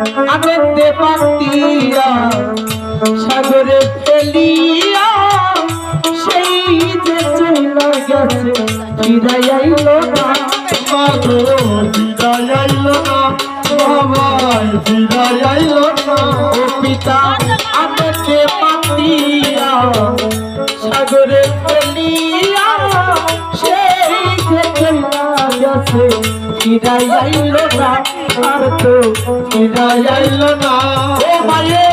আনন্দে পাতিয়া, সাগরে ফেলিয়া, সেই যে চলে গেছে ফিরাই আইলো না, মাগো ফিরাই আইলো না, বাবাই ফিরাই আইলো না। ও পিতা, আনন্দে পাতিয়া, সাগরে ফেলিয়া, সেই যে চলে গেছে ফিরাই আইলো না। আর তো ফিরাই আইলো না। ও মায়ে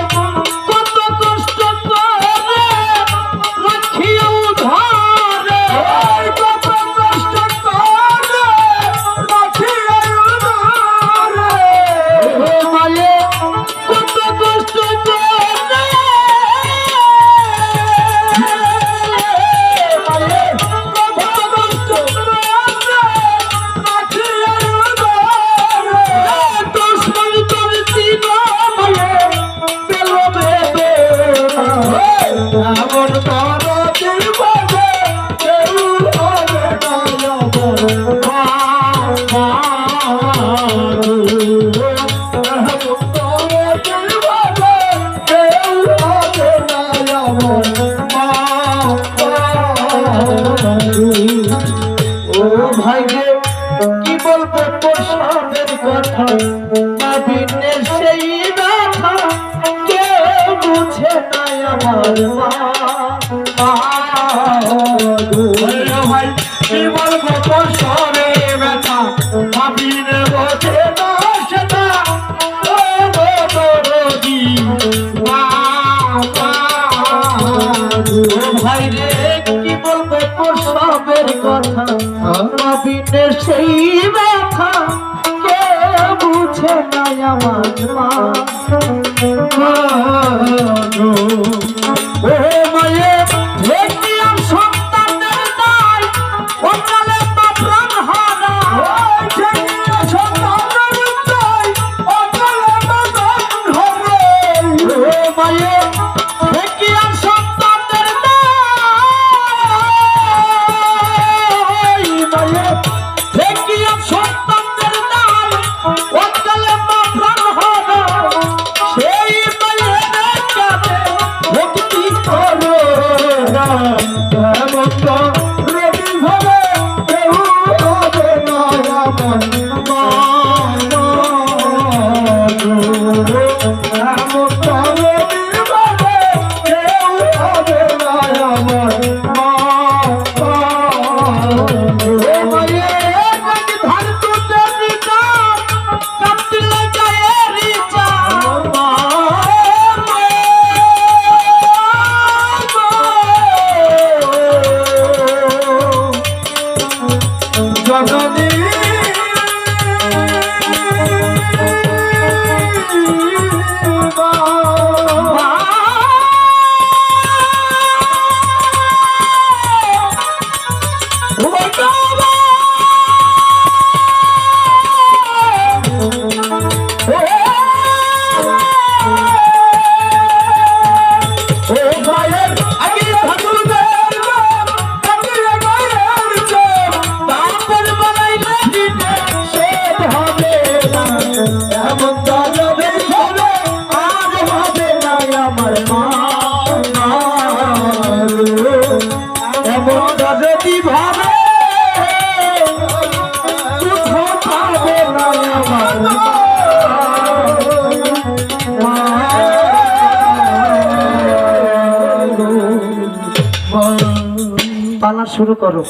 পোষণের কথা নবীনের সেই ব্যথা কেউ বুঝে নাই আমার মা মা গো। ভাই কি বলব তোর সরে ব্যথা ভাবিনে বোঝে না সেটা ও ভাইরে কি বলব পোষণের কথা নবীনের সেই আমার মা পালা শুরু করো।